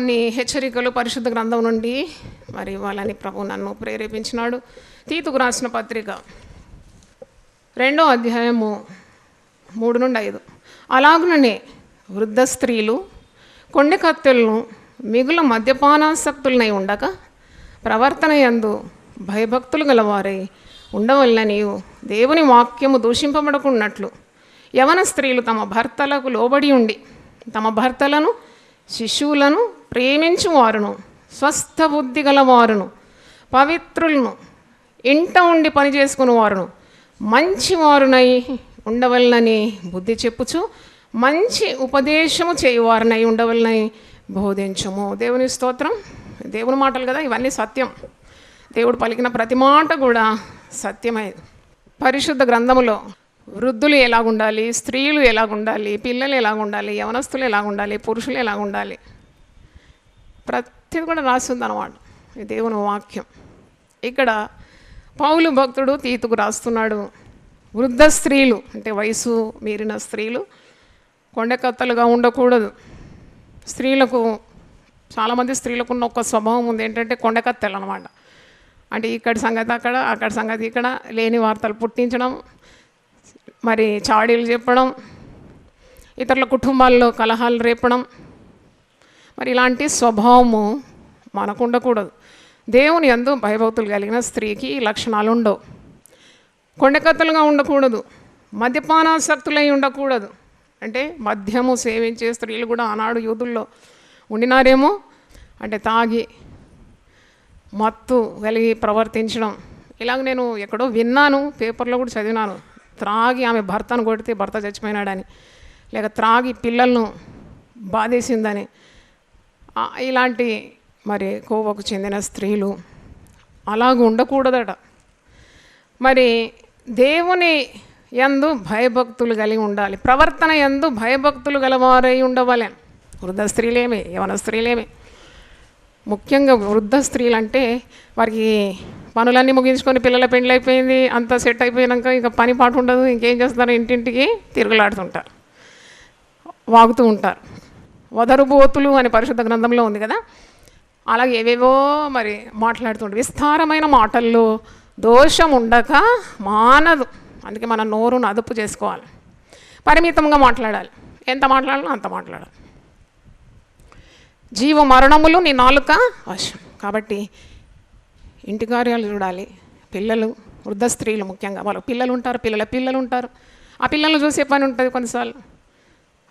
కొన్ని హెచ్చరికలు పరిశుద్ధ గ్రంథం నుండి మరి వాళ్ళని ప్రభు నన్ను ప్రేరేపించినాడు. తీతుకు రాసిన పత్రిక రెండో అధ్యాయము మూడు నుండి ఐదు. అలాగుననే వృద్ధ స్త్రీలు కొండె కత్తెలను మిగుల మద్యపానాసక్తులనై ఉండక ప్రవర్తన యందు భయభక్తులు గలవారై ఉండవల్లని దేవుని వాక్యము దూషింపబడకున్నట్లు. యవన స్త్రీలు తమ భర్తలకు లోబడి ఉండి తమ భర్తలను శిశువులను ప్రేమించు వారును స్వస్థ బుద్ధి గలవారును పవిత్రులను ఇంట ఉండి పని చేసుకునేవారును. మంచివారునై ఉండవలనని బుద్ధి చెప్పుచు మంచి ఉపదేశము చేయువారునై ఉండవలనని బోధించము. దేవుని స్తోత్రం దేవుని మాటలు కదా ఇవన్నీ సత్యం. దేవుడు పలికిన ప్రతి మాట కూడా సత్యమే. పరిశుద్ధ గ్రంథములో వృద్ధులు ఎలాగుండాలి స్త్రీలు ఎలాగుండాలి పిల్లలు ఎలాగుండాలి యవనస్తులు ఎలాగుండాలి పురుషులు ఎలాగుండాలి? ప్రతిది కూడా రాస్తుంది అనమాట ఈ దేవుని వాక్యం. ఇక్కడ పౌలు భక్తుడు తీతుకు రాస్తున్నాడు. వృద్ధ స్త్రీలు అంటే వయసు మీరిన స్త్రీలు కొండకత్తలుగా ఉండకూడదు. స్త్రీలకు చాలామంది స్త్రీలకు ఉన్న ఒక స్వభావం ఉంది ఏంటంటే కొండకత్తెలు అనమాట అంటే ఇక్కడి సంగతి అక్కడ అక్కడ సంగతి ఇక్కడ లేని వార్తలు పుట్టించడం మరి చాడీలు చెప్పడం ఇతరుల కుటుంబాల్లో కలహాలు రేపడం. మరి ఇలాంటి స్వభావము మనకు ఉండకూడదు. దేవుని ఎందు భయభక్తులు కలిగిన స్త్రీకి ఈ లక్షణాలు ఉండవు. కొండకత్తలుగా ఉండకూడదు. మద్యపానాసక్తులై ఉండకూడదు. అంటే మద్యము సేవించే స్త్రీలు కూడా ఆనాడు యూదుల్లో ఉండినారేమో? అంటే తాగి మత్తు కలిగి ప్రవర్తించడం. ఇలాగ నేను ఎక్కడో విన్నాను పేపర్లో కూడా చదివినాను. త్రాగి ఆమె భర్తను కొడితే భర్త చచ్చిపోయినాడని లేక త్రాగి పిల్లలను బాధేసిందని ఇలాంటి మరి కోవకు చెందిన స్త్రీలు అలాగ ఉండకూడదట. మరి దేవుని ఎందు భయభక్తులు కలిగి ఉండాలి. ప్రవర్తన ఎందు భయభక్తులు గలవారై ఉండవాలి. వృద్ధ స్త్రీలేమే యవన స్త్రీలేమే. ముఖ్యంగా వృద్ధ స్త్రీలు అంటే వారికి పనులన్నీ ముగించుకొని పిల్లల పెండ్లి అయిపోయింది అంతా సెట్ అయిపోయినాక ఇంకా పని పాటు ఉండదు ఇంకేం చేస్తారు ఇంటింటికి తిరుగులాడుతుంటారు వాగుతూ ఉంటారు వదరుబోతులు అని పరిశుద్ధ గ్రంథంలో ఉంది కదా? అలాగే ఏవేవో మరి మాట్లాడుతుంటారు విస్తారమైన మాటల్లో దోషం ఉండక మానదు. అందుకే మన నోరును అదుపు చేసుకోవాలి. పరిమితంగా మాట్లాడాలి. ఎంత మాట్లాడాలో అంత మాట్లాడాలి. జీవ మరణములు నీ నాలుక వశం. కాబట్టి ఇంటి కార్యాలు చూడాలి. పిల్లలు వృద్ధ స్త్రీలు ముఖ్యంగా. వాళ్ళు పిల్లలు ఉంటారు పిల్లల పిల్లలు ఉంటారు ఆ పిల్లలను చూసే పని ఉంటుంది కొన్నిసార్లు.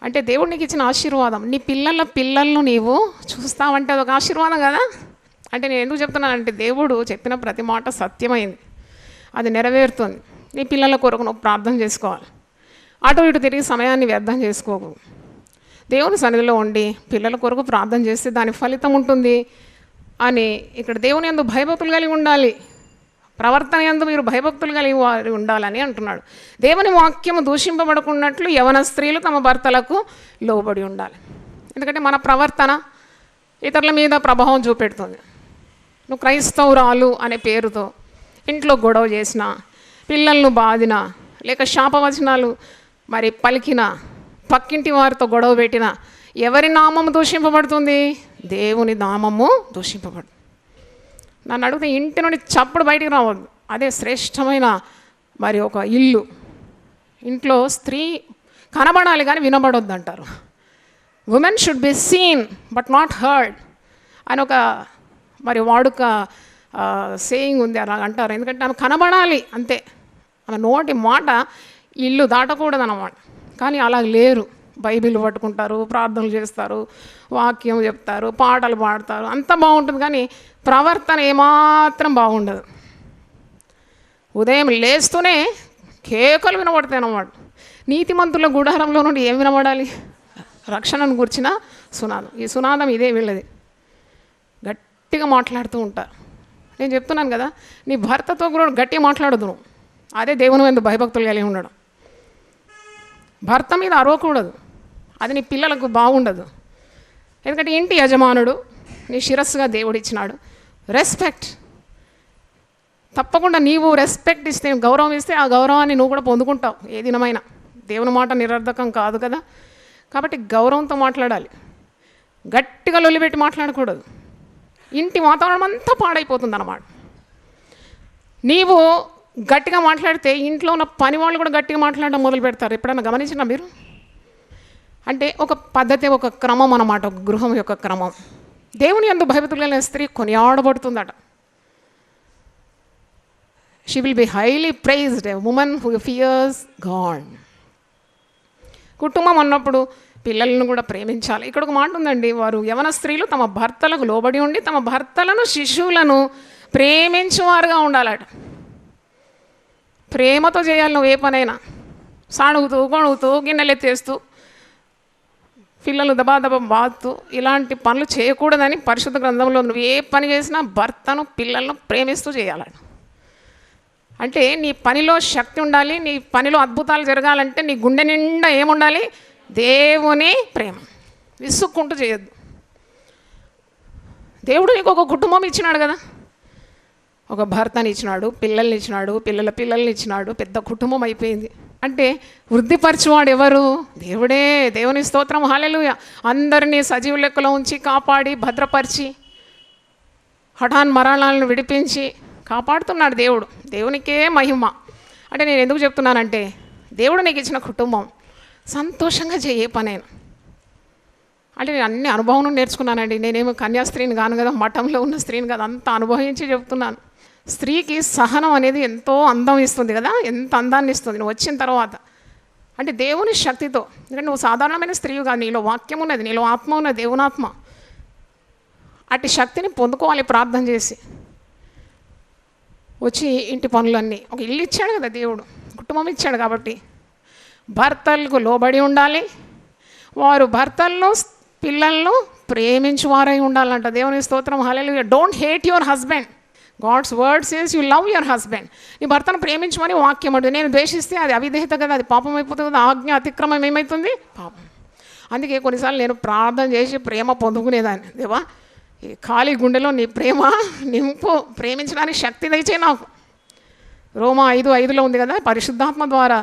అంటే దేవుడు నీకు ఇచ్చిన ఆశీర్వాదం. నీ పిల్లల పిల్లలను నీవు చూస్తావంటే అదొక ఆశీర్వాదం కదా? అంటే నేను ఎందుకు చెప్తున్నానంటే దేవుడు చెప్పిన ప్రతి మాట సత్యమైంది. అది నెరవేరుతుంది. నీ పిల్లల కొరకు నువ్వు ప్రార్థన చేసుకోవాలి. అటు ఇటు తిరిగి సమయాన్ని వ్యర్థం చేసుకోకు. దేవుని సన్నిధిలో ఉండి పిల్లల కొరకు ప్రార్థన చేస్తే దాని ఫలితం ఉంటుంది. అని ఇక్కడ దేవుని యందు భయభక్తులు కలిగి ఉండాలి. ప్రవర్తన యందు మీరు భయభక్తులు కలిగి వారి ఉండాలని అంటున్నాడు. దేవుని వాక్యము దూషింపబడుకున్నట్లు యవన స్త్రీలు తమ భర్తలకు లోబడి ఉండాలి. ఎందుకంటే మన ప్రవర్తన ఇతరుల మీద ప్రభావం చూపెడుతుంది. నువ్వు క్రైస్తవురాలు అనే పేరుతో ఇంట్లో గొడవ చేసిన పిల్లలను బాదిన లేక శాపవచనాలు మరి పలికిన పక్కింటి వారితో గొడవ పెట్టిన ఎవరి నామం దూషింపబడుతుంది? దేవుని నామము దూషింపబడు. నన్ను అడిగితే ఇంటి నుండి చప్పుడు బయటికి రావద్దు. అదే శ్రేష్టమైన మరి ఒక ఇల్లు. ఇంట్లో స్త్రీ కనబడాలి కానీ వినబడొద్దు అంటారు women should be seen but not heard అని ఒక మరి వాడుక సేయింగ్ ఉంది అలా అంటారు. ఎందుకంటే ఆమె కనబడాలి అంతే. ఆమె నోటి మాట ఇల్లు దాటకూడదు అన్నమాట కానీ అలా లేరు. బైబిల్ పట్టుకుంటారు ప్రార్థనలు చేస్తారు వాక్యం చెప్తారు పాటలు పాడతారు. అంత బాగుంటుంది కానీ ప్రవర్తన ఏమాత్రం బాగుండదు. ఉదయం లేస్తూనే కేకలు వినబడతాయి అన్నమాట. నీతిమంతుల గుడారంలో నుండి ఏం వినబడాలి? రక్షణను గుర్చిన సునాదం. ఈ సునాదం ఇదే వీళ్ళది. గట్టిగా మాట్లాడుతూ ఉంటారు. నేను చెప్తున్నాను కదా నీ భర్తతో కూడా గట్టిగా మాట్లాడదు నువ్వు. అదే దేవుని మీద భయభక్తులు కలిగి ఉండడం. భర్త మీద అరవకూడదు. అది నీ పిల్లలకు బాగుండదు. ఎందుకంటే ఇంటి యజమానుడు నీ శిరస్సుగా దేవుడు ఇచ్చినాడు రెస్పెక్ట్ తప్పకుండా నీవు రెస్పెక్ట్ ఇస్తే గౌరవం ఇస్తే ఆ గౌరవాన్ని నువ్వు కూడా పొందుకుంటావు. ఏ దినమైనా. దేవుని మాట నిరర్ధకం కాదు కదా. కాబట్టి గౌరవంతో మాట్లాడాలి. గట్టిగా లొల్లిపెట్టి మాట్లాడకూడదు. ఇంటి వాతావరణం అంతా పాడైపోతుంది అన్నమాట నీవు గట్టిగా మాట్లాడితే ఇంట్లో ఉన్న పని వాళ్ళు కూడా గట్టిగా మాట్లాడడం మొదలు పెడతారు ఎప్పుడైనా గమనించినా మీరు? అంటే ఒక పద్ధతి ఒక క్రమం అన్నమాట ఒక గృహం యొక్క క్రమం. దేవుని ఎందు భయపతులైన స్త్రీ కొనియాడబడుతుందట. She will be highly praised women who fears God కుటుంబం అన్నప్పుడు పిల్లలను కూడా ప్రేమించాలి. ఇక్కడ ఒక మాట ఉందండి వారు యవన స్త్రీలు తమ భర్తలకు లోబడి ఉండి తమ భర్తలను శిశువులను ప్రేమించువారుగా ఉండాలట. ప్రేమతో చేయాలి నువ్వు ఏ పనైనా. సాణుగుతూ కొణుగుతూ గిన్నెలెత్తేస్తూ పిల్లలు దబా దబా బాతు ఇలాంటి పనులు చేయకూడదని పరిశుద్ధ గ్రంథంలో నువ్వు ఏ పని చేసినా భర్తను పిల్లలను ప్రేమిస్తూ చేయాలని. అంటే నీ పనిలో శక్తి ఉండాలి నీ పనిలో అద్భుతాలు జరగాలంటే నీ గుండె నిండా ఏముండాలి? దేవుని ప్రేమ. విసుక్కుంటూ చేయొద్దు. దేవుడు నీకు ఒక కుటుంబం ఇచ్చినాడు కదా? ఒక భర్తని ఇచ్చినాడు పిల్లల్ని ఇచ్చినాడు పిల్లల పిల్లల్ని ఇచ్చినాడు పెద్ద కుటుంబం అయిపోయింది. అంటే వృద్ధిపరచువాడు ఎవరు? దేవుడే దేవుని స్తోత్రం హాలెలుయ అందరినీ సజీవ లెక్కలో ఉంచి కాపాడి భద్రపరిచి హఠాన్ మరణాలను విడిపించి కాపాడుతున్నాడు దేవుడు. దేవునికే మహిమ. అంటే నేను ఎందుకు చెప్తున్నానంటే దేవుడు నీకు ఇచ్చిన కుటుంబం సంతోషంగా చేయ పనేను. అంటే నేను అన్ని అనుభవం నేర్చుకున్నానండి. నేనేమో కన్యాస్త్రీని కాను కదా మఠంలో ఉన్న స్త్రీని కదా అంత అనుభవించి చెప్తున్నాను. స్త్రీకి సహనం అనేది ఎంతో అందం ఇస్తుంది కదా? ఎంత అందాన్ని ఇస్తుంది? నువ్వు వచ్చిన తర్వాత. అంటే దేవుని శక్తితో. ఎందుకంటే నువ్వు సాధారణమైన స్త్రీవి కాదు. నీలో వాక్యం ఉన్నది. నీలో ఆత్మ ఉన్నది. దేవునాత్మ. అటు శక్తిని పొందుకోవాలి ప్రార్థన చేసి. వచ్చి ఇంటి పనులన్నీ. ఒక ఇల్లు ఇచ్చాడు కదా దేవుడు. కుటుంబం ఇచ్చాడు కాబట్టి. భర్తలకు లోబడి ఉండాలి. వారు భర్తల్లో పిల్లలను ప్రేమించువారై ఉండాలంట. దేవుని స్తోత్రం. Hallelujah don't hate your husband God's word says you love your husband నీ భర్తను ప్రేమించమని వాక్యం అంటుంది. నేను ద్వేషిస్తే అది అవిధేయత కదా అది పాపం అయిపోతుంది కదా ఆజ్ఞ అతిక్రమం ఏమవుతుంది పాపం. అందుకే కొన్నిసార్లు నేను ప్రార్థన చేసి ప్రేమ పొందుకునేదాన్ని. దేవా ఈ ఖాళీ గుండెలో నీ ప్రేమ నింపు ప్రేమించడానికి శక్తి దయచే నాకు. రోమా ఐదు ఐదులో ఉంది కదా పరిశుద్ధాత్మ ద్వారా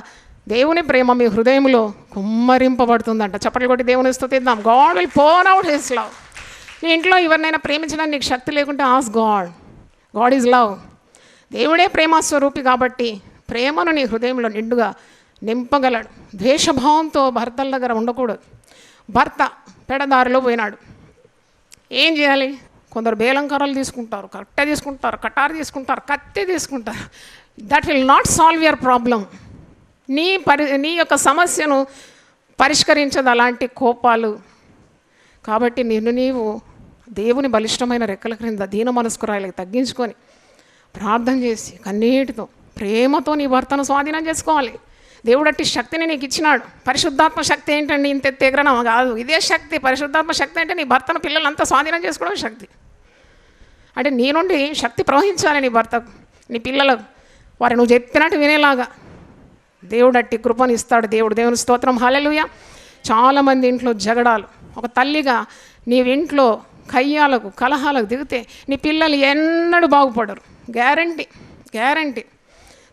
దేవుని ప్రేమ మీ హృదయంలో కుమ్మరింపబడుతుందంట. చప్పట్లు కొట్టి దేవుని స్థుతిద్దాం God will pour out his love నీ ఇంట్లో ఎవరినైనా ప్రేమించడానికి నీకు శక్తి లేకుంటే as God God is love దేవుడే ప్రేమస్వరూపి కాబట్టి ప్రేమను నీ హృదయంలో నిండుగా నింపగలడు. ద్వేషభావంతో భర్తల దగ్గర ఉండకూడదు. భర్త పెడదారిలో పోయినాడు. ఏం చేయాలి? కొందరు బేలంకారాలు తీసుకుంటారు కట్ట తీసుకుంటారు కటారు తీసుకుంటారు కత్తి తీసుకుంటారు. That will not solve your problem నీ పరి నీ యొక్క సమస్యను పరిష్కరించదు అలాంటి కోపాలు. కాబట్టి నిన్ను నీవు దేవుని బలిష్టమైన రెక్కల క్రింద దీన మనస్కురాయలకు తగ్గించుకొని ప్రార్థన చేసి కన్నీటితో ప్రేమతో నీ భర్తను స్వాధీనం చేసుకోవాలి. దేవుడు అట్టి శక్తిని నీకు ఇచ్చినాడు. పరిశుద్ధాత్మ శక్తి ఏంటండి? ఇంత తెగరనమ కాదు. ఇదే శక్తి. పరిశుద్ధాత్మ శక్తి అంటే నీ భర్తను పిల్లలంతా స్వాధీనం చేసుకోవడం శక్తి. అంటే నీ నుండి శక్తి ప్రవహించాలి నీ భర్తకు నీ పిల్లలకు వారు నువ్వు చెప్పినట్టు వినేలాగా దేవుడు అట్టి కృపను ఇస్తాడు. దేవుడు దేవుని స్తోత్రం. హలెలుయ చాలామంది ఇంట్లో జగడాలు. ఒక తల్లిగా నీవింట్లో కయ్యాలకు కలహాలకు దిగితే నీ పిల్లలు ఎన్నడూ బాగుపడరు. Guarantee guarantee.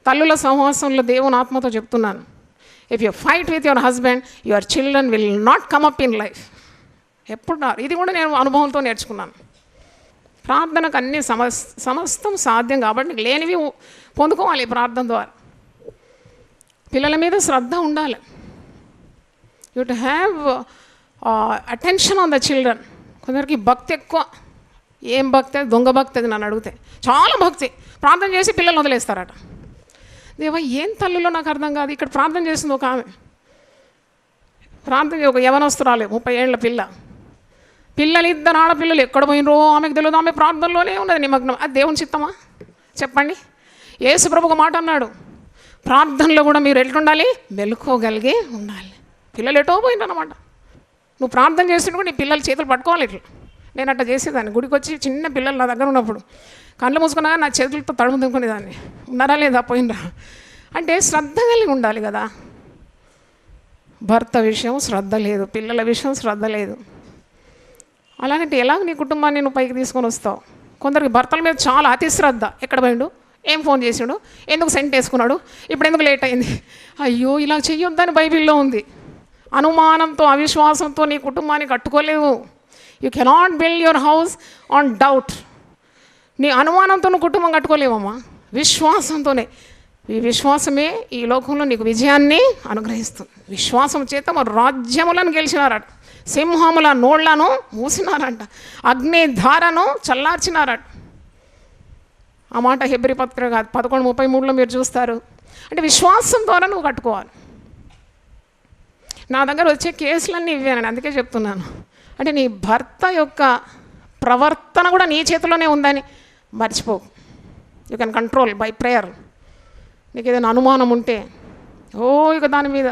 తల్లుల సహవాసంలో దేవుని ఆత్మతో చెప్తున్నాను. If you fight with your husband your children will not come up in life ఎప్పుడు ఇది కూడా నేను అనుభవంతో నేర్చుకున్నాను. ప్రార్థనకు అన్ని సమస్ సమస్తం సాధ్యం కాబట్టి నీకు లేనివి పొందుకోవాలి ప్రార్థన ద్వారా. పిల్లల మీద శ్రద్ధ ఉండాలి. You to have attention on the children కొందరికి భక్తి ఎక్కువ. ఏం భక్తి? అది దొంగ భక్తి అది నన్ను అడిగితే. చాలా భక్తి. ప్రార్థన చేసి పిల్లలు వదిలేస్తారట. దేవా ఏం తల్లులో నాకు అర్థం కాదు. ఇక్కడ ప్రార్థన చేస్తుంది ఒక ఆమె. ప్రార్థన ఒక యవనస్తురాలే ముప్పై ఏళ్ళ పిల్ల. పిల్లలు ఇద్దరు ఆడపిల్లలు ఎక్కడ పోయినరో ఆమెకు తెలియదు. ఆమె ప్రార్థనలోనే ఉన్నది నిమగ్నం. అది దేవుని చిత్తమా? చెప్పండి. యేసుప్రభు ఒక మాట అన్నాడు. ప్రార్థనలో కూడా మీరు ఎట్లుండాలి? మెలుకోగలిగి ఉండాలి. పిల్లలు ఎటో పోయినమాట నువ్వు ప్రార్థన చేసినప్పుడు నీ పిల్లలు చేతులు పట్టుకోవాలి ఇట్లా. నేను అట్లా చేసేదాన్ని. గుడికి వచ్చి చిన్న పిల్లలు నా దగ్గర ఉన్నప్పుడు. కళ్ళు మూసుకున్నా నా చేతులతో తడుము తినుకునేదాన్ని ఉన్నారా లేదా? పోయినరా. అంటే శ్రద్ధ కలిగి ఉండాలి కదా. భర్త విషయం శ్రద్ధ లేదు. పిల్లల విషయం శ్రద్ధ లేదు. అలాగంటే ఎలాగ నీ కుటుంబాన్ని నువ్వు పైకి తీసుకొని వస్తావు? కొందరికి భర్తల మీద చాలా అతి శ్రద్ధ. ఎక్కడ పోయిండు? ఏం ఫోన్ చేసిండు? ఎందుకు సెంట్ వేసుకున్నాడు? ఇప్పుడు ఎందుకు లేట్ అయింది? అయ్యో ఇలా చెయ్యొద్దని బైబిల్లో ఉంది. అనుమానంతో అవిశ్వాసంతో నీ కుటుంబాన్ని కట్టుకోలేవు. You cannot build your house on doubt నీ అనుమానంతో నువ్వు కుటుంబం కట్టుకోలేవమ్మా. విశ్వాసంతోనే. ఈ విశ్వాసమే ఈ లోకంలో నీకు విజయాన్ని అనుగ్రహిస్తుంది. విశ్వాసం చేత మరి రాజ్యములను గెలిచినారట. సింహముల నోళ్ళను మూసినారంట. అగ్ని ధారను చల్లార్చినారట. ఆ మాట హెబ్రి పత్రిక కాదు పదకొండు ముప్పై మూడులో మీరు చూస్తారు. అంటే విశ్వాసం ద్వారా నువ్వు కట్టుకోవాలి. నా దగ్గర వచ్చే కేసులన్నీ ఇవ్వానండి అందుకే చెప్తున్నాను. అంటే నీ భర్త యొక్క ప్రవర్తన కూడా నీ చేతిలోనే ఉందని మర్చిపో. You can control by prayer నీకు ఏదైనా అనుమానం ఉంటే ఓ ఇక దాని మీద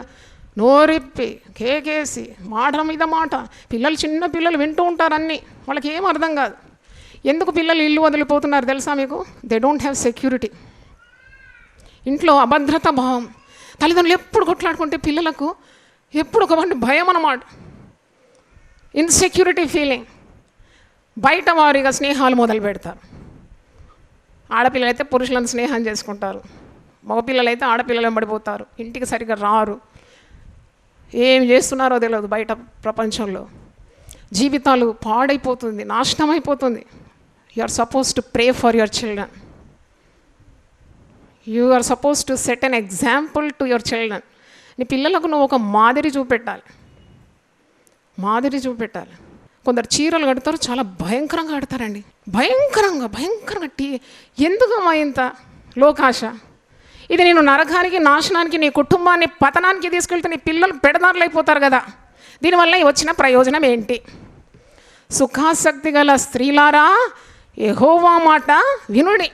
నోరిప్పి కేకేసి మాట మీద మాట. పిల్లలు చిన్న పిల్లలు వింటూ ఉంటారు అన్నీ. వాళ్ళకి ఏం అర్థం కాదు. ఎందుకు పిల్లలు ఇల్లు వదిలిపోతున్నారు తెలుసా మీకు? దే డోంట్ హ్యావ్ సెక్యూరిటీ ఇంట్లో అభద్రత భావం. తల్లిదండ్రులు ఎప్పుడు కొట్లాడుకుంటే పిల్లలకు ఎప్పుడు ఒక భయం అన్నమాట. ఇన్సెక్యూరిటీ ఫీలింగ్ బయట వారిగా స్నేహాలు మొదలు పెడతారు. ఆడపిల్లలైతే పురుషులను స్నేహం చేసుకుంటారు. మగపిల్లలు అయితే ఆడపిల్లలు వెంబడిపోతారు ఇంటికి సరిగ్గా రారు. ఏం చేస్తున్నారో తెలియదు బయట ప్రపంచంలో. జీవితాలు పాడైపోతుంది నాశనం అయిపోతుంది. You are suppose to pray for your children you are suppose to set an example to your children నీ పిల్లలకు నువ్వు ఒక మాదిరి చూపెట్టాలి. మాదిరి చూపెట్టాలి. కొందరు చీరలు కడతారు చాలా భయంకరంగా కడతారండి. భయంకరంగా భయంకరంగా టీ ఎందుకమ్మా ఇంత లోకాశ? ఇది నేను నరకానికి నాశనానికి నీ కుటుంబాన్ని పతనానికి తీసుకెళ్తే నీ పిల్లలు పెడదారులు అయిపోతారు కదా. దీనివల్ల వచ్చిన ప్రయోజనం ఏంటి? సుఖాసక్తి గల స్త్రీలారా ఎహోవా మాట వినుడి.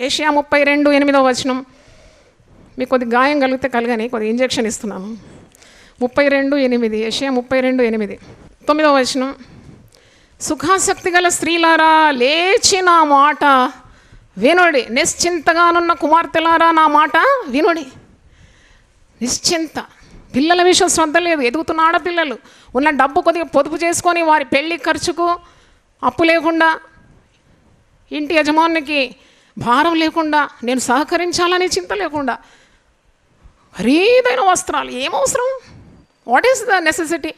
ఏషియా ముప్పై రెండు ఎనిమిదో వచనం. మీకు కొద్ది గాయం కలిగితే కలగని కొద్ది ఇంజెక్షన్ ఇస్తున్నాను. ముప్పై రెండు ఎనిమిది ఏషియా ముప్పై రెండు ఎనిమిది. తొమ్మిదవ వచనం. సుఖాసక్తి గల స్త్రీలారా లేచి నా మాట వినుడి. నిశ్చింతగానున్న కుమార్తెలారా నా మాట వినుడి. నిశ్చింత. పిల్లల విషయం శ్రద్ధ లేదు. ఎదుగుతున్న ఆడపిల్లలు. ఉన్న డబ్బు కొద్దిగా పొదుపు చేసుకొని వారి పెళ్ళి ఖర్చుకు అప్పు లేకుండా ఇంటి యజమానికి భారం లేకుండా నేను సహకరించాలనే చింత లేకుండా ఖరీదైన వస్త్రాలు. ఏం అవసరం? వాట్ ఈస్ ద నెసెసిటీ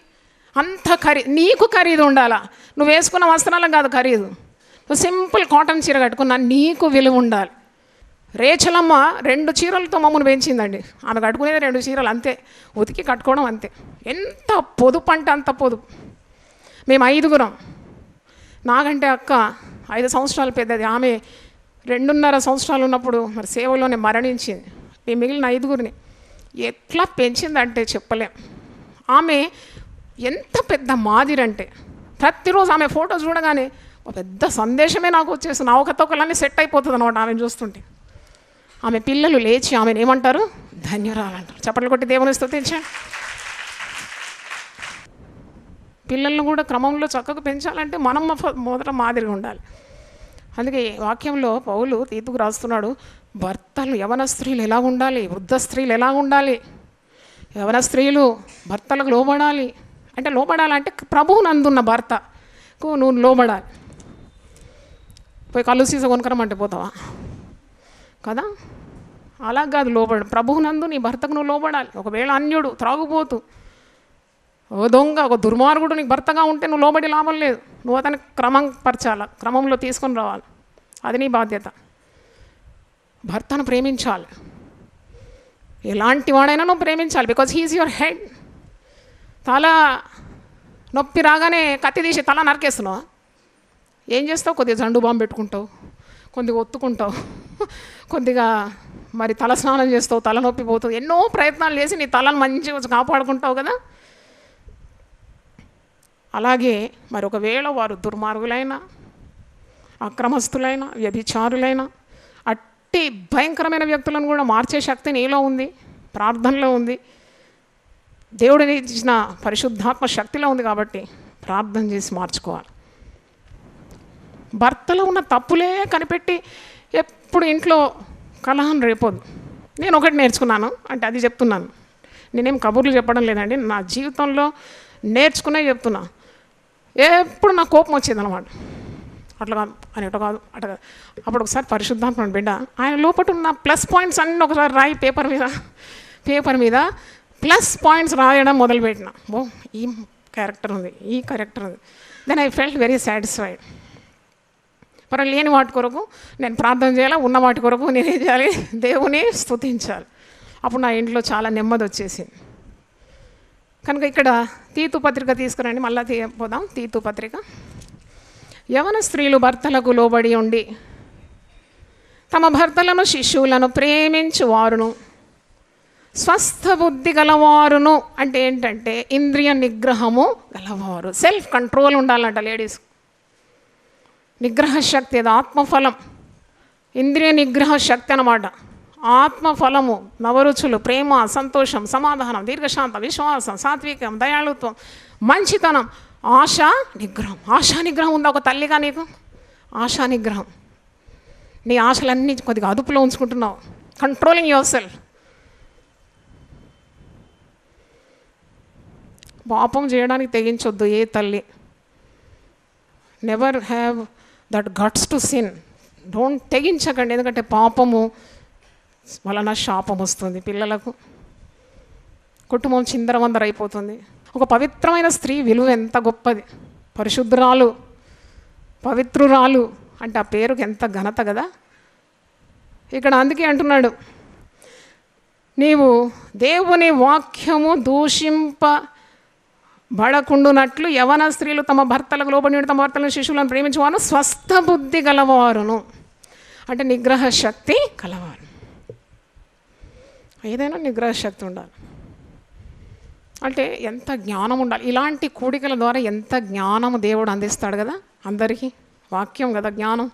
అంత ఖరీ నీకు ఖరీదు ఉండాలా? నువ్వు వేసుకున్న వస్త్రాలం కాదు ఖరీదు. నువ్వు సింపుల్ కాటన్ చీర కట్టుకున్నా నీకు విలువ ఉండాలి. రేచలమ్మ రెండు చీరలతో మమ్మల్ని పెంచిందండి. ఆమె కట్టుకునేది రెండు చీరలు అంతే. ఉతికి కట్టుకోవడం అంతే. ఎంత పొదుపు అంటే అంత పొదుపు. మేము ఐదుగురం. నాకంటే అక్క ఐదు సంవత్సరాలు పెద్దది. ఆమె రెండున్నర సంవత్సరాలు ఉన్నప్పుడు మరి సేవలోనే మరణించింది. మేము మిగిలిన ఐదుగురిని ఎట్లా పెంచిందంటే చెప్పలేం. ఆమె ఎంత పెద్ద మాదిరంటే ప్రతిరోజు ఆమె ఫోటో చూడగానే ఒక పెద్ద సందేశమే నాకు వచ్చేసి నా ఒకతొకలన్నీ సెట్ అయిపోతుంది అనమాట ఆమెను చూస్తుంటే. ఆమె పిల్లలు లేచి ఆమెను ఏమంటారు? ధన్యురాలు అంటారు చప్పట్లు కొట్టి దేవుని స్థుతించా పిల్లలను కూడా క్రమంలో చక్కగా పెంచాలంటే మనం మొదట మాదిరిగా ఉండాలి. అందుకే వాక్యంలో పౌలు తీతుకు రాస్తున్నాడు. భర్తలు యవన స్త్రీలు ఎలా ఉండాలి? వృద్ధ స్త్రీలు ఎలా ఉండాలి? యవన స్త్రీలు భర్తలకు లోబడాలి? అంటే లోబడాలంటే ప్రభువు నందున్న భర్తకు నువ్వు లోబడాలి. పోయి కళ్ళు సీస కొనుక్కరమంటే పోతావా? కదా? అలా కాదు లోబడు ప్రభువునందు నీ భర్తకు నువ్వు లోబడాలి. ఒకవేళ అన్యుడు త్రాగుపోతూ ఓ దొంగ ఒక దుర్మార్గుడు నీకు భర్తగా ఉంటే నువ్వు లోబడి లాభం లేదు. నువ్వు అతని క్రమం పరచాల క్రమంలో తీసుకొని రావాలి. అది నీ బాధ్యత. భర్తను ప్రేమించాలి. ఎలాంటి వాడైనా నువ్వు ప్రేమించాలి బికాజ్ హీఈస్ యువర్ హెడ్ తల నొప్పి రాగానే కత్తి తీసి తల నరికేస్తున్నావు? ఏం చేస్తావు? కొద్దిగా జండు బాంబు పెట్టుకుంటావు. కొద్దిగా ఒత్తుకుంటావు. కొద్దిగా మరి తల స్నానం చేస్తావు తలనొప్పి పోతావు. ఎన్నో ప్రయత్నాలు చేసి నీ తలను మంచిగా కాపాడుకుంటావు కదా. అలాగే మరి ఒకవేళ వారు దుర్మార్గులైన అక్రమస్తులైన వ్యభిచారులైనా అట్టి భయంకరమైన వ్యక్తులను కూడా మార్చే శక్తి నీలో ఉంది ప్రార్థనలో ఉంది. దేవుడిని ఇచ్చిన పరిశుద్ధాత్మ శక్తిలో ఉంది కాబట్టి ప్రార్థన చేసి మార్చుకోవాలి. భర్తలో ఉన్న తప్పులే కనిపెట్టి ఎప్పుడు ఇంట్లో కలహం రేపొద్దు. నేను ఒకటి నేర్చుకున్నాను అంటే అది చెప్తున్నాను. నేనేం కబుర్లు చెప్పడం లేదండి నా జీవితంలో నేర్చుకునే చెప్తున్నా. ఎప్పుడు నా కోపం వచ్చేది అనమాట అట్లా కాదు అని ఇట్లా కాదు అట్లా కాదు. అప్పుడు ఒకసారి పరిశుద్ధాత్మ బిడ్డ ఆయన లోపల ఉన్న ప్లస్ పాయింట్స్ అన్నీ ఒకసారి రాయి పేపర్ మీద పేపర్ మీద ప్లస్ పాయింట్స్ రాయడం మొదలుపెట్టిన. ఓ ఈ క్యారెక్టర్ ఉంది ఈ క్యారెక్టర్ ఉంది. Then I felt very satisfied మరి లేని వాటి కొరకు నేను ప్రార్థన చేయాలి ఉన్న వాటి కొరకు నేను ఏం చేయాలి? దేవుని స్తుతించాలి. అప్పుడు నా ఇంట్లో చాలా నెమ్మది వచ్చేసింది. కనుక ఇక్కడ తీతు పత్రిక తీసుకురండి మళ్ళీ తీ పోదాం. తీతు పత్రిక. యవన స్త్రీలు భర్తలకు లోబడి ఉండి తమ భర్తలను శిశువులను ప్రేమించు వారును స్వస్థ బుద్ధి గలవారును అంటే ఏంటంటే ఇంద్రియ నిగ్రహము గలవారు. సెల్ఫ్ కంట్రోల్ ఉండాలంట లేడీస్ నిగ్రహ శక్తి అది ఆత్మఫలం. ఇంద్రియ నిగ్రహ శక్తి అనమాట ఆత్మఫలము నవరుచులు ప్రేమ సంతోషం సమాధానం దీర్ఘశాంతం విశ్వాసం సాత్వికం దయాళుత్వం మంచితనం ఆశ నిగ్రహం. ఆశా నిగ్రహం ఉందా ఒక తల్లిగా నీకు? ఆశా నిగ్రహం. నీ ఆశలన్నీ కొద్దిగా అదుపులో ఉంచుకుంటున్నావు. కంట్రోలింగ్ యువర్ సెల్ఫ్ పాపం చేయడానికి తెగించొద్దు ఏ తల్లి. Never have that guts to sin don't తెగించకండి ఎందుకంటే పాపము వలన శాపం వస్తుంది పిల్లలకు. కుటుంబం చిందరవందరైపోతుంది. అయిపోతుంది ఒక పవిత్రమైన స్త్రీ విలువ ఎంత గొప్పది. పరిశుద్ధురాలు పవిత్రురాలు అంటే ఆ పేరుకి ఎంత ఘనత కదా. ఇక్కడ అందుకే అంటున్నాడు నీవు దేవుని వాక్యము దూషింప బడకుండునట్లు యవన స్త్రీలు తమ భర్తలకు లోబడి తమ భర్తలను శిశువులను ప్రేమించేవారు స్వస్థ బుద్ధి గలవారును. అంటే నిగ్రహ శక్తి కలవారు ఏదైనా నిగ్రహ శక్తి ఉండాలి. అంటే ఎంత జ్ఞానం ఉండాలి? ఇలాంటి కూడికల ద్వారా ఎంత జ్ఞానము దేవుడు అందిస్తాడు కదా? అందరికీ వాక్యం కదా జ్ఞానం.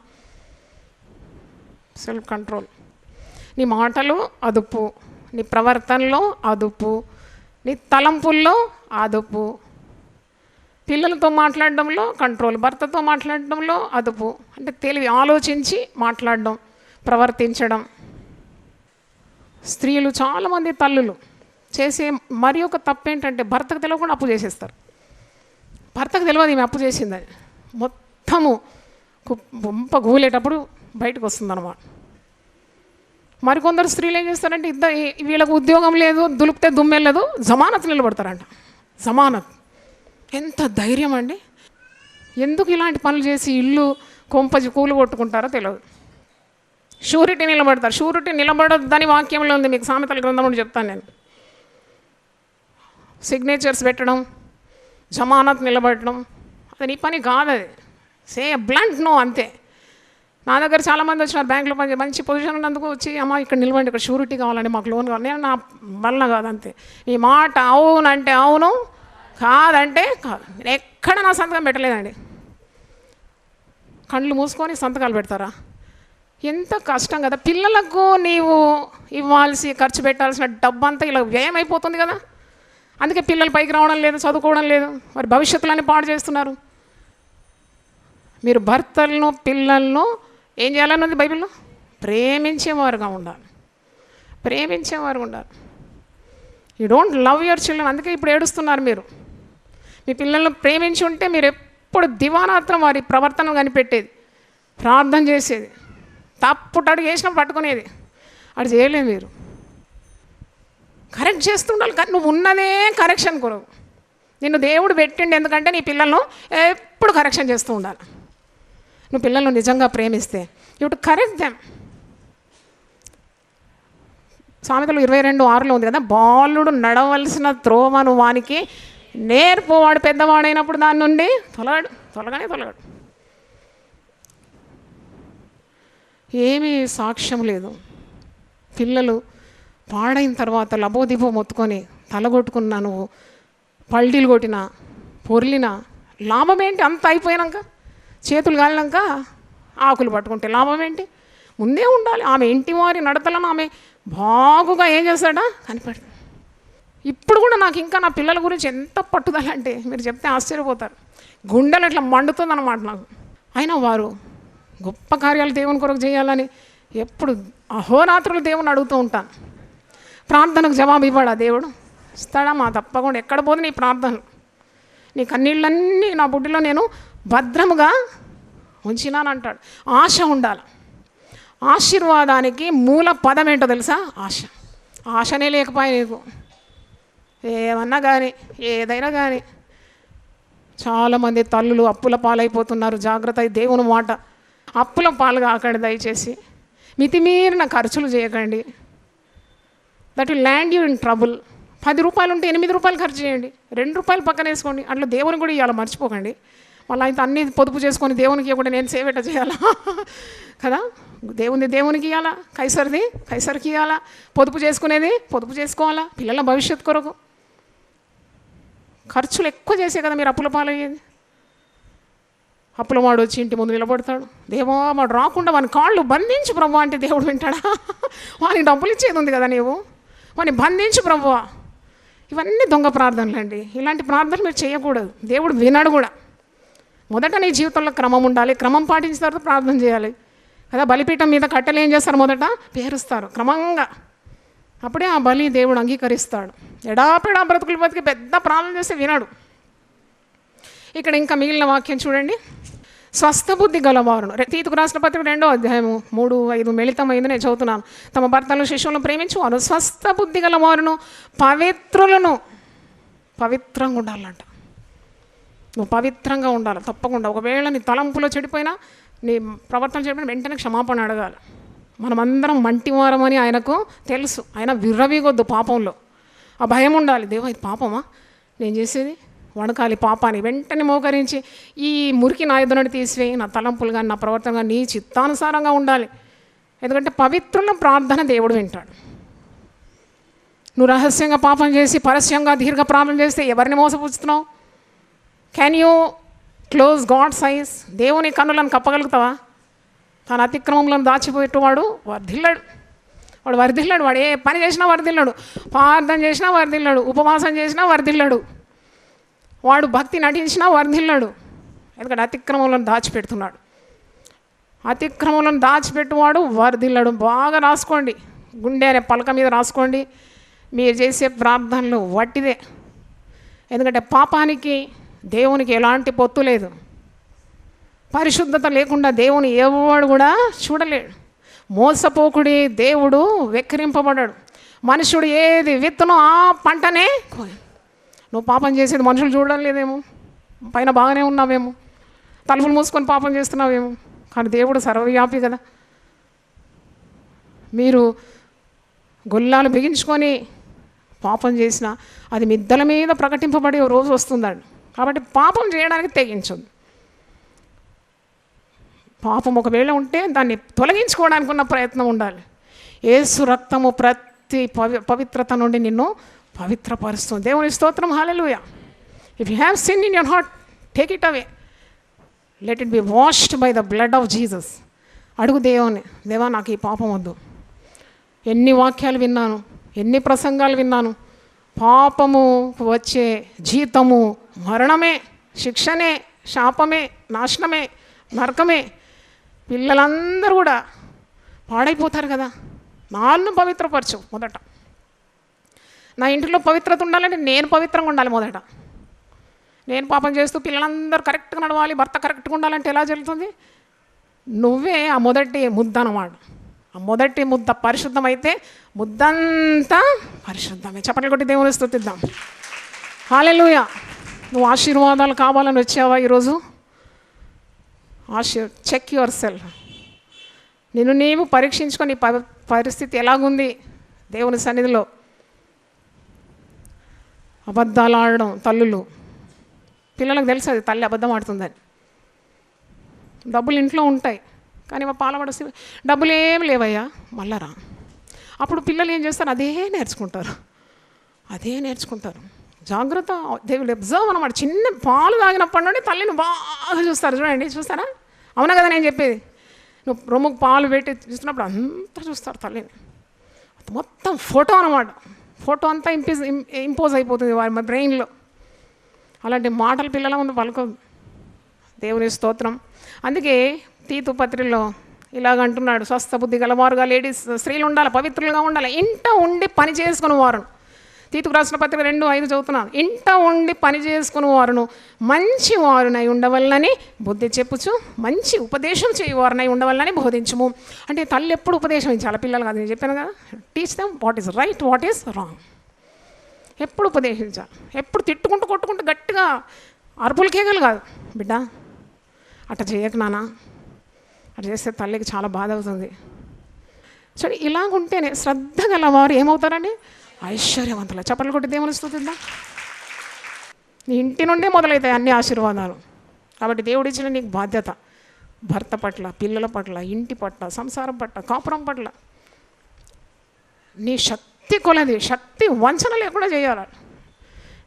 సెల్ఫ్ కంట్రోల్ నీ మాటలు అదుపు నీ ప్రవర్తనలో అదుపు నీ తలంపుల్లో అదుపు. పిల్లలతో మాట్లాడడంలో కంట్రోల్ భర్తతో మాట్లాడడంలో అదుపు. అంటే తెలివి ఆలోచించి మాట్లాడడం ప్రవర్తించడం. స్త్రీలు చాలామంది తల్లులు చేసే మరి ఒక తప్పు ఏంటంటే భర్తకు తెలియకుండా అప్పు చేసేస్తారు. భర్తకు తెలియదు ఈమె అప్పు చేసిందని. మొత్తము గుంప గూలేటప్పుడు బయటకు వస్తుందన్నమాట. మరికొందరు స్త్రీలు ఏం చేస్తారంటే ఇద్దరు వీళ్ళకు ఉద్యోగం లేదు దులిపితే దుమ్మెళ్ళదు జమానత్ నిలబడతారంట. జమానత్. ఎంత ధైర్యం అండి. ఎందుకు ఇలాంటి పనులు చేసి ఇల్లు కొంపజి కూలు కొట్టుకుంటారో తెలియదు షూరిటీ నిలబడతారు. షూరిటీ నిలబడొద్దని వాక్యంలో ఉంది మీకు సామెతల గ్రంథం చెప్తాను నేను. సిగ్నేచర్స్ పెట్టడం జమానత్ నిలబడడం అది నీ పని కాదు అది. సే బ్లంట్ నో అంతే. నా దగ్గర చాలామంది వచ్చినారు బ్యాంకులో పని మంచి పొజిషన్ ఉన్నందుకు వచ్చి అమ్మ ఇక్కడ నిలబడి ఇక్కడ షూరిటీ కావాలండి మాకు లోన్ కావాలి. నేను నా వలన కాదు అంతే. ఈ మాట అవునంటే అవును కాదంటే కాదు. నేను ఎక్కడ నా సంతకం పెట్టలేదండి. కళ్ళు మూసుకొని సంతకాలు పెడతారా? ఎంత కష్టం కదా. పిల్లలకు నీవు ఇవ్వాల్సి ఖర్చు పెట్టాల్సిన డబ్బంతా ఇలా వ్యయం అయిపోతుంది కదా. అందుకే పిల్లలు పైకి రావడం లేదు చదువుకోవడం లేదు. మరి భవిష్యత్తులన్నీ పాడు చేస్తున్నారు. మీరు భర్తలను పిల్లలను ఏం చేయాలన్నది బైబిల్లో? ప్రేమించేవారుగా ఉండాలి. ప్రేమించేవారు ఉండాలి. You don't love your children అందుకే ఇప్పుడు ఏడుస్తున్నారు మీరు. మీ పిల్లలను ప్రేమించి ఉంటే మీరు ఎప్పుడు దివానాత్రం వారి ప్రవర్తన కనిపెట్టేది. ప్రార్థన చేసేది. తప్పుటడు చేసినా పట్టుకునేది. అటు చేయలేదు మీరు. కరెక్ట్ చేస్తుండాలి కానీ నువ్వు ఉన్నదే కరెక్షన్ కొరకు నిన్ను దేవుడు పెట్టిండు ఎందుకంటే నీ పిల్లలను ఎప్పుడు కరెక్షన్ చేస్తూ ఉండాలి. నువ్వు పిల్లలను నిజంగా ప్రేమిస్తే. యూ కరెక్ట్ దెమ్ సామెతలు ఇరవై రెండు ఆరులో ఉంది కదా బాలుడు నడవలసిన త్రోవను వానికి నేర్పు వాడు పెద్దవాడైనప్పుడు దాని నుండి తొలగాడు తొలగానే తొలగాడు. ఏమీ సాక్ష్యం లేదు. పిల్లలు పాడైన తర్వాత లబోదిబో మొత్తుకొని తలగొట్టుకున్నా నువ్వు పల్టీలు కొట్టినా పొర్లినా లాభం ఏంటి అంత అయిపోయినాక చేతులు కాలినాక ఆకులు పట్టుకుంటే లాభం ఏంటి ముందే ఉండాలి. ఆమె ఇంటి వారి నడతలను ఆమె బాగుగా ఏం చేస్తాడా? కనిపెడుతుంది ఇప్పుడు కూడా నాకు ఇంకా నా పిల్లల గురించి ఎంత పట్టుదల అంటే మీరు చెప్తే ఆశ్చర్యపోతారు. గుండెలు ఇట్లా మండుతుంది అనమాట నాకు. అయినా వారు గొప్ప కార్యాలు దేవుని కొరకు చేయాలని ఎప్పుడు అహోరాత్రులు దేవుని అడుగుతూ ఉంటాను ప్రార్థనకు జవాబు ఇవ్వడా దేవుడు. ఇస్తాడా? మా తప్పకుండా. ఎక్కడ పోదు నీ ప్రార్థనలు. నీ కన్నీళ్ళన్నీ నా బుడ్డిలో నేను భద్రముగా ఉంచినానంటాడు. ఆశ ఉండాలి. ఆశీర్వాదానికి మూల పదం ఏంటో తెలుసా? ఆశ. ఆశనే లేకపోయా నీకు. ఏమన్నా కానీ ఏదైనా కానీ చాలామంది తల్లులు అప్పుల పాలైపోతున్నారు. జాగ్రత్త దేవుని మాట. అప్పుల పాలు కాకండి దయచేసి. మితిమీరిన ఖర్చులు చేయకండి. That will land you in trouble పది రూపాయలు ఉంటే ఎనిమిది రూపాయలు ఖర్చు చేయండి. రెండు రూపాయలు పక్కన వేసుకోండి. అట్లా దేవుని కూడా ఇవాళ మర్చిపోకండి. మళ్ళీ అయితే అన్ని పొదుపు చేసుకొని దేవునికి ఇవ్వకుండా నేను సేవేట చేయాలా? కదా? దేవుని దేవునికి ఇవ్వాలా కైసరిది కైసరికి ఇవ్వాలా పొదుపు చేసుకునేది పొదుపు చేసుకోవాలా? పిల్లల భవిష్యత్తు కొరకు. ఖర్చులు ఎక్కువ చేసే కదా మీరు అప్పుల పాలయ్యేది. అప్పులవాడు వచ్చి ఇంటి ముందు నిలబడతాడు. దేవా వాడు రాకుండా వాని కాళ్ళు బంధించి ప్రభు అంటే దేవుడు వింటాడా? వానికి డబ్బులు ఇచ్చేది ఉంది కదా నీవు? వాడిని బంధించు ప్రభువ. ఇవన్నీ దొంగ ప్రార్థనలు అండి ఇలాంటి ప్రార్థనలు మీరు చేయకూడదు. దేవుడు వినడు కూడా. మొదట నీ జీవితంలో క్రమం ఉండాలి. క్రమం పాటించిన తర్వాత ప్రార్థన చేయాలి. కదా బలిపీఠం మీద కట్టెలు ఏం చేస్తారు మొదట? పేరుస్తారు క్రమంగా. అప్పుడే ఆ బలి దేవుడు అంగీకరిస్తాడు. ఎడాపెడా బ్రతుకులు బతికి పెద్ద ప్రార్థన చేస్తే వినడు. ఇక్కడ ఇంకా మిగిలిన వాక్యం చూడండి. స్వస్థబుద్ధి గలవారును. తీతుకు రాసిన పత్రిక రెండో అధ్యాయము మూడు ఐదు మిళితమైంది నేను చదువుతున్నాను. తమ భర్తలు శిష్యులను ప్రేమించువారు స్వస్థ బుద్ధి గలవారును. పవిత్రులను పవిత్రంగా ఉండాలంట. నువ్వు పవిత్రంగా ఉండాలి తప్పకుండా. ఒకవేళ నీ తలంపులో చెడిపోయినా నీ ప్రవర్తన చెడిపోయినా వెంటనే క్షమాపణ అడగాలి. మనమందరం మంటివారమని ఆయనకు తెలుసు. ఆయన విర్రవీగొద్దు పాపంలో. ఆ భయం ఉండాలి. దేవ ఇది పాపమా? నేను చేసేది? వణకాలి పాపాన్ని వెంటనే మోకరించి ఈ మురికి నా ఎదురుని తీసివేయి నా తలంపులు కానీ నా ప్రవర్తన కానీ నీ చిత్తానుసారంగా ఉండాలి. ఎందుకంటే పవిత్రుల ప్రార్థన దేవుడు వింటాడు. నువ్వు రహస్యంగా పాపం చేసి పరస్యంగా దీర్ఘ ప్రార్థన చేస్తే ఎవరిని మోసపుచ్చుతున్నావు can you close God's eyes దేవుని కన్నులను కప్పగలుగుతావా? తన అతిక్రమంలో దాచిపోయేటవాడు వర్ధిల్లాడు. వాడు వర్ధిల్లాడు. వాడు ఏ పని చేసినా వర్ధిల్లాడు. ప్రార్థన చేసినా వర్ధిల్లాడు. ఉపవాసం చేసినా వర్ధిల్లాడు. వాడు భక్తి నటించినా వర్ధిల్లాడు. ఎందుకంటే అతిక్రమంలో దాచిపెడుతున్నాడు. అతిక్రమంలో దాచిపెట్టువాడు వర్ధిల్లాడు. బాగా రాసుకోండి. గుండె అనే పలక మీద రాసుకోండి. మీరు చేసే ప్రార్థనలు వట్టిదే. ఎందుకంటే పాపానికి దేవునికి ఎలాంటి పొత్తు లేదు. పరిశుద్ధత లేకుండా దేవుని ఎవడు కూడా చూడలేడు. మోసపోకుడి దేవుడు వెక్కిరింపబడాడు మనుషుడు ఏది విత్తనో ఆ పంటనే నువ్వు పాపం చేసేది మనుషులు చూడడం లేదేమో. పైన బాగానే ఉన్నావేమో. తలుపులు మూసుకొని పాపం చేస్తున్నావేమో. కానీ దేవుడు సర్వవ్యాపి కదా. మీరు గొల్లాలు బిగించుకొని పాపం చేసిన అది మిద్దల మీద ప్రకటింపబడే రోజు వస్తుందండి. కాబట్టి పాపం చేయడానికి తెగించదు పాపం ఒకవేళ ఉంటే దాన్ని తొలగించుకోవడానికి ఉన్న ప్రయత్నం ఉండాలి. ఏసు రక్తము ప్రతి పవి పవిత్రత నుండి నిన్ను పవిత్రపరుస్తుంది. దేవుని స్తోత్రం. Hallelujah if you have sin in your heart take it away let it be washed by the blood of Jesus అడుగు దేవుని దేవా నాకు ఈ పాపం వద్దు. ఎన్ని వాక్యాలు విన్నాను ఎన్ని ప్రసంగాలు విన్నాను. పాపము వచ్చే జీతము మరణమే శిక్షనే శాపమే నాశనమే నరకమే. పిల్లలందరూ కూడా పాడైపోతారు కదా. నాన్ను పవిత్రపరచు మొదట. నా ఇంట్లో పవిత్రత ఉండాలంటే నేను పవిత్రంగా ఉండాలి మొదట. నేను పాపం చేస్తూ పిల్లలందరూ కరెక్ట్గా నడవాలి భర్త కరెక్ట్గా ఉండాలంటే ఎలా జరుగుతుంది? నువ్వే ఆ మొదటి ముద్ద అన్నమాట. ఆ మొదటి ముద్ద పరిశుద్ధమైతే ముద్దంతా పరిశుద్ధమే. చప్పట్లు కొట్టి దేవుని స్థుతిద్దాం. హాలెలుయ. నువ్వు ఆశీర్వాదాలు కావాలని వచ్చావా ఈరోజు? ఆశీర్ చెక్ యువర్ సెల్ఫ్ నిన్ను నీవు పరీక్షించుకొని ప పరిస్థితి ఎలాగుంది? దేవుని సన్నిధిలో. అబద్ధాలు ఆడడం తల్లులు. పిల్లలకు తెలుసు అది తల్లి అబద్ధం ఆడుతుందని డబ్బులు ఇంట్లో ఉంటాయి. కానీ మా పాలబడసి డబ్బులు ఏం లేవయ్యా మళ్ళరా అప్పుడు పిల్లలు ఏం చేస్తారు? అదే నేర్చుకుంటారు. అదే నేర్చుకుంటారు. జాగ్రత్త. దే విల్ అబ్జర్వ్ అనమాట చిన్న పాలు తాగినప్పటి నుండి తల్లిని బాగా చూస్తారు. చూడండి చూస్తారా? అవునా కదా నేను చెప్పేది? నువ్వు రొమ్ముకు పాలు పెట్టి చూస్తున్నప్పుడు అంతా చూస్తారు తల్లిని. మొత్తం ఫోటో అనమాట ఫోటో అంతా ఇంపీజ్ ఇంపోజ్ అయిపోతుంది వారి బ్రెయిన్లో. అలాంటి మాటలు పిల్లల ముందు పలకదు దేవుని స్తోత్రం. అందుకే తీతు పత్రిలో ఇలాగ అంటున్నాడు స్వస్థ బుద్ధి గలవారుగా లేడీస్ స్త్రీలు ఉండాలి పవిత్రులుగా ఉండాలి ఇంట ఉండి పని చేసుకుని వారు తీతుకు రాసిన పత్రిక రెండు ఐదు చదువుతున్నాను ఇంట ఉండి పని చేసుకుని వారును. మంచి వారునై ఉండవల్లని బుద్ధి చెప్పుచు మంచి ఉపదేశం చేయవారునై ఉండవల్లని బోధించుము. అంటే తల్లి ఎప్పుడు ఉపదేశం ఇచ్చాలి? పిల్లలు కాదు నేను చెప్పాను కదా. Teach them what is right what is wrong ఎప్పుడు ఉపదేశించాలి? ఎప్పుడు తిట్టుకుంటూ కొట్టుకుంటూ గట్టిగా అరుపులు కేగలు కాదు. బిడ్డ అట్ట చేయకు నానా అట్ట చేస్తే తల్లికి చాలా బాధ అవుతుంది. సో ఇలాగుంటేనే శ్రద్ధ గలవారు ఏమవుతారండి? ఐశ్వర్యవంతులు చప్పట్లు కొట్టి దేవుని స్థుతిద్దాం నీ ఇంటి నుండే మొదలవుతాయి అన్ని ఆశీర్వాదాలు. కాబట్టి దేవుడు ఇచ్చిన నీకు బాధ్యత. భర్త పట్ల పిల్లల పట్ల ఇంటి పట్ల సంసారం పట్ల కాపురం పట్ల. నీ శక్తి కొలది శక్తి వంచన లేకుండా చేయాలి.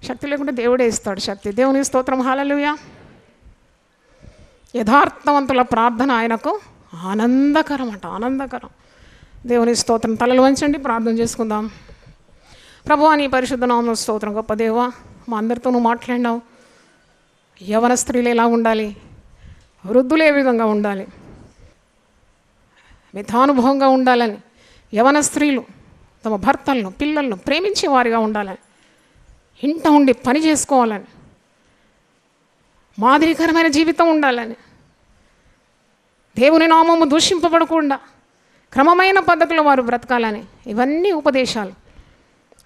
శక్తి లేకుండా దేవుడే ఇస్తాడు శక్తి. దేవుని స్తోత్రం హాలలుయా. యథార్థవంతుల ప్రార్థన ఆయనకు ఆనందకరం అంట ఆనందకరం. దేవుని స్తోత్రం తలలు వంచండి ప్రార్థన చేసుకుందాం. ప్రభు నీ పరిశుద్ధ నామ స్తోత్రం. గొప్ప దేవా మా అందరితో నువ్వు మాట్లాడినావు. యవన స్త్రీలు ఎలా ఉండాలి? వృద్ధులు ఏ విధంగా ఉండాలి? మిథానుభవంగా ఉండాలని యవన స్త్రీలు తమ భర్తలను పిల్లలను ప్రేమించే వారిగా ఉండాలని ఇంట ఉండి పని చేసుకోవాలని మాదిరికరమైన జీవితం ఉండాలని దేవుని నామము దూషింపబడకుండా క్రమమైన పద్ధతిలో వారు బ్రతకాలని ఇవన్నీ ఉపదేశాలు.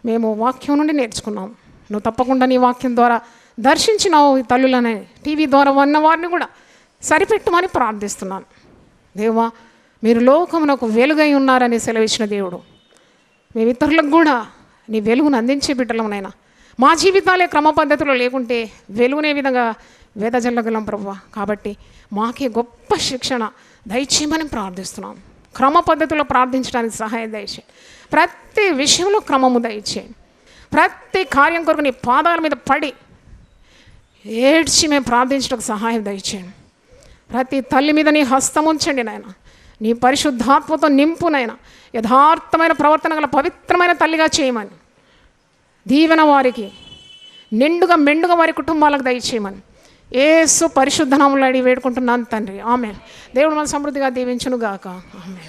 మేము వాక్యం నుండి నేర్చుకున్నాం. నువ్వు తప్పకుండా నీ వాక్యం ద్వారా దర్శించినావు ఈ తల్లులనే. టీవీ ద్వారా ఉన్న వారిని కూడా సరిపెట్టమని ప్రార్థిస్తున్నాను. దేవా మీరు లోకమునకు వెలుగై ఉన్నారని సెలవిచ్చిన దేవుడు. మేము ఇతరులకు కూడా నీ వెలుగును అందించే బిడ్డలమునైనా. మా జీవితాలే క్రమ పద్ధతిలో లేకుంటే వెలుగునే విధంగా వేదజల్లగలం ప్రభు కాబట్టి మాకే గొప్ప శిక్షణ దయచేయమని ప్రార్థిస్తున్నాం. క్రమ పద్ధతిలో ప్రార్థించడానికి సహాయం దయచేయండి. ప్రతి విషయంలో క్రమము దయచేయండి ప్రతి కార్యం కొరకు నీ పాదాల మీద పడి ఏడ్చి మేము ప్రార్థించడానికి సహాయం దయచేయండి ప్రతి తల్లి మీద నీ హస్తం ఉంచండి నాయన. నీ పరిశుద్ధాత్మతో నింపు నాయన. యథార్థమైన ప్రవర్తన గల పవిత్రమైన తల్లిగా చేయమని. దీవెన వారికి నిండుగా మెండుగా వారి కుటుంబాలకు దయచేయమని. ఏసు పరిశుద్ధనాములు అడిగి వేడుకుంటున్నాను తండ్రి. ఆమె దేవుడు మన సమృద్ధిగా దీవించునుగాక. ఆమె